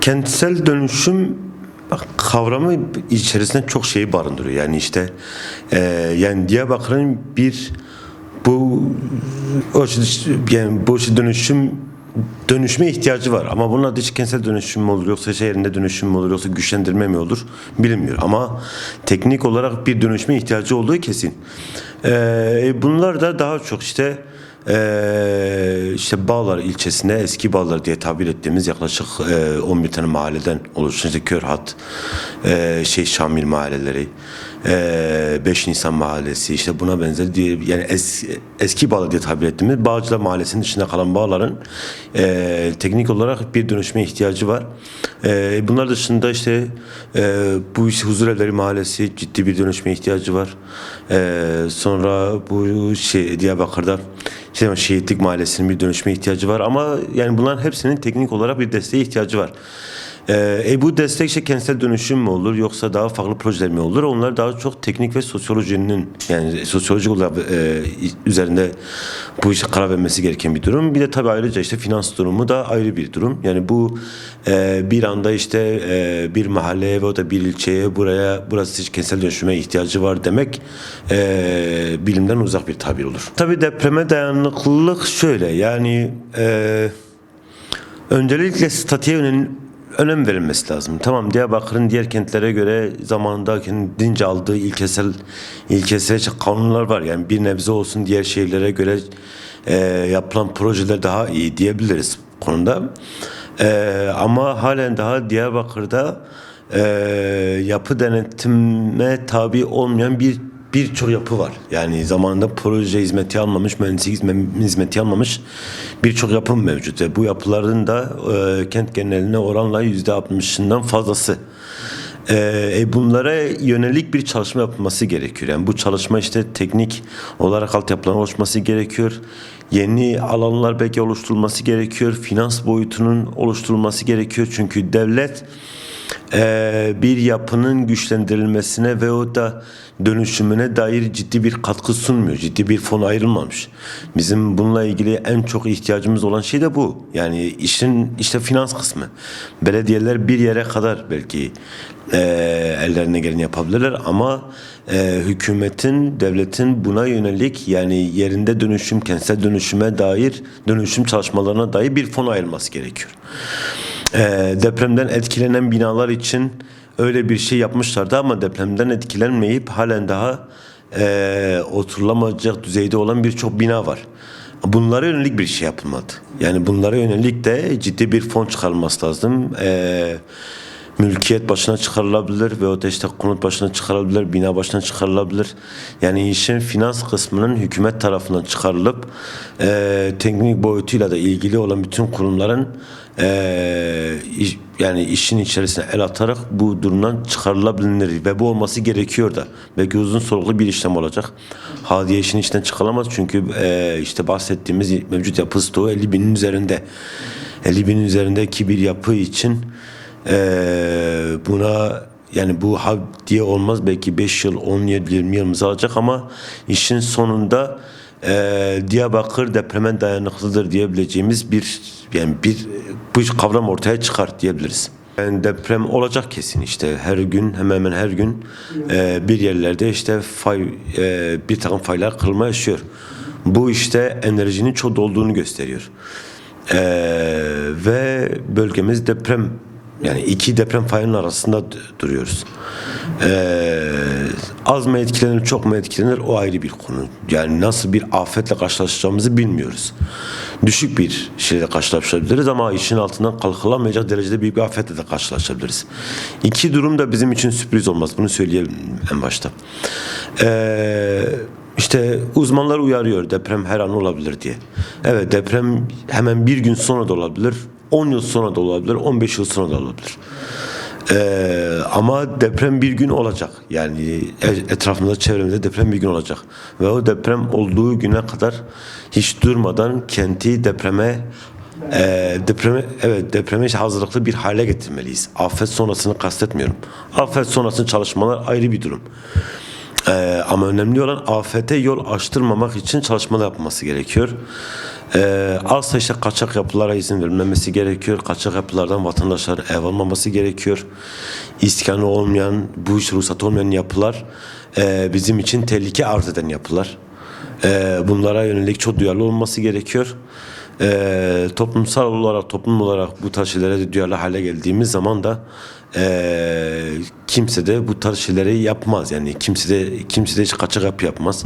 Kentsel dönüşüm kavramı içerisinde çok şeyi barındırıyor. Yani işte e, yani Diyarbakır'ın bir bu o şey- yani bu şey dönüşüm dönüşme ihtiyacı var ama bunun adı kentsel dönüşüm mü olur yoksa şehrinde dönüşüm mü olur yoksa güçlendirme mi olur bilinmiyor ama teknik olarak bir dönüşme ihtiyacı olduğu kesin. E, bunlar da daha çok işte ee, işte Bağlar ilçesinde eski Bağlar diye tabir ettiğimiz yaklaşık e, 11 tane mahalleden oluşan işte Körhat, e, şey Şamil mahalleleri, e, 5 Nisan mahallesi işte buna benzer diye yani es, eski Bağlar diye tabir ettiğimiz Bağcılar mahallesinin dışında kalan Bağlar'ın e, teknik olarak bir dönüşme ihtiyacı var. E, bunlar dışında işte e, bu işte Huzurevleri mahallesi ciddi bir dönüşme ihtiyacı var. Sonra bu şey Diyarbakır'da işte Şehitlik Mahallesi'nin bir dönüşme ihtiyacı var ama yani bunların hepsinin teknik olarak bir desteğe ihtiyacı var. Ee, e, bu destek işte kentsel dönüşüm mü olur yoksa daha farklı projeler mi olur? Onlar daha çok teknik ve sosyolojinin yani sosyolojik olarak e, üzerinde bu işe karar vermesi gereken bir durum. Bir de tabii ayrıca işte finans durumu da ayrı bir durum. Yani bu e, bir anda işte e, bir mahalleye ve o da bir ilçeye buraya burası hiç kentsel dönüşüme ihtiyacı var demek e, bilimden uzak bir tabir olur. Tabii depreme dayanıklılık şöyle yani e, öncelikle statiğe önem verilmesi lazım. Tamam Diyarbakır'ın diğer kentlere göre zamanında kendince aldığı ilkesel ilkesel kanunlar var. Yani bir nebze olsun diğer şehirlere göre e, yapılan projeler daha iyi diyebiliriz konuda. E, ama halen daha Diyarbakır'da e, yapı denetime tabi olmayan bir birçok yapı var. Yani zamanında proje hizmeti almamış, mühendislik hizme- hizmeti almamış birçok yapı mevcut. Ve bu yapıların da e, kent geneline oranla yüzde 60'ından fazlası. E, e, bunlara yönelik bir çalışma yapılması gerekiyor. Yani bu çalışma işte teknik olarak altyapıların oluşması gerekiyor. Yeni alanlar belki oluşturulması gerekiyor. Finans boyutunun oluşturulması gerekiyor. Çünkü devlet e, bir yapının güçlendirilmesine ve o da dönüşümüne dair ciddi bir katkı sunmuyor. Ciddi bir fon ayrılmamış. Bizim bununla ilgili en çok ihtiyacımız olan şey de bu. Yani işin işte finans kısmı. Belediyeler bir yere kadar belki e, ellerine geleni yapabilirler ama e, hükümetin, devletin buna yönelik yani yerinde dönüşüm, kentsel dönüşüme dair dönüşüm çalışmalarına dair bir fon ayrılması gerekiyor. E, depremden etkilenen binalar için öyle bir şey yapmışlardı ama depremden etkilenmeyip halen daha e, oturulamayacak düzeyde olan birçok bina var. Bunlara yönelik bir şey yapılmadı. Yani bunlara yönelik de ciddi bir fon çıkarılması lazım. E, mülkiyet başına çıkarılabilir ve da işte konut başına çıkarılabilir, bina başına çıkarılabilir. Yani işin finans kısmının hükümet tarafından çıkarılıp e, teknik boyutuyla da ilgili olan bütün kurumların e, iş- yani işin içerisine el atarak bu durumdan çıkarılabilir ve bu olması gerekiyor da. Belki uzun soluklu bir işlem olacak. Hadiye işin içinden çıkarılamaz çünkü e, işte bahsettiğimiz mevcut yapı stoğu 50 binin üzerinde. 50 binin üzerindeki bir yapı için ee, buna yani bu hav diye olmaz belki 5 yıl 10 yıl 20 yılımız alacak ama işin sonunda e, Diyarbakır depreme dayanıklıdır diyebileceğimiz bir yani bir bu kavram ortaya çıkar diyebiliriz. Yani deprem olacak kesin işte her gün hemen hemen her gün e, bir yerlerde işte fay e, bir takım faylar kırılma yaşıyor. Bu işte enerjinin çok olduğunu gösteriyor. Ee, ve bölgemiz deprem yani iki deprem fayının arasında duruyoruz. Ee, az mı etkilenir, çok mu etkilenir o ayrı bir konu. Yani nasıl bir afetle karşılaşacağımızı bilmiyoruz. Düşük bir şeyle karşılaşabiliriz ama işin altından kalkılamayacak derecede büyük bir afetle de karşılaşabiliriz. İki durum da bizim için sürpriz olmaz. Bunu söyleyelim en başta. Ee, işte uzmanlar uyarıyor deprem her an olabilir diye. Evet deprem hemen bir gün sonra da olabilir, 10 yıl sonra da olabilir, 15 yıl sonra da olabilir. Ee, ama deprem bir gün olacak. Yani e- etrafımızda, çevremizde deprem bir gün olacak. Ve o deprem olduğu güne kadar hiç durmadan kenti depreme e, depreme evet depreme hazırlıklı bir hale getirmeliyiz. Afet sonrasını kastetmiyorum. Afet sonrası çalışmalar ayrı bir durum. Ee, ama önemli olan afete yol açtırmamak için çalışmalar yapılması gerekiyor. Ee, işte kaçak yapılara izin verilmemesi gerekiyor. Kaçak yapılardan vatandaşlar ev almaması gerekiyor. İskanı olmayan, bu iş ruhsatı olmayan yapılar e, bizim için tehlike arz eden yapılar. E, bunlara yönelik çok duyarlı olması gerekiyor. E, toplumsal olarak, toplum olarak bu tarz şeylere duyarlı hale geldiğimiz zaman da e, kimse de bu tarz şeyleri yapmaz. Yani kimse de kimse de hiç kaçak yapı yapmaz.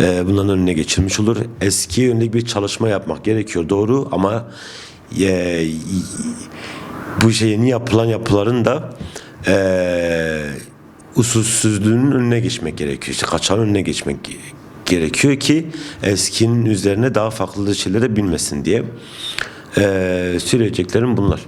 E, bunların önüne geçilmiş olur. Eski yönelik bir çalışma yapmak gerekiyor doğru ama e, bu şey yeni yapılan yapıların da e, usulsüzlüğünün önüne geçmek gerekiyor. İşte kaçağın önüne geçmek gerekiyor ki eskinin üzerine daha farklı şeylere binmesin diye. E, söyleyeceklerim bunlar.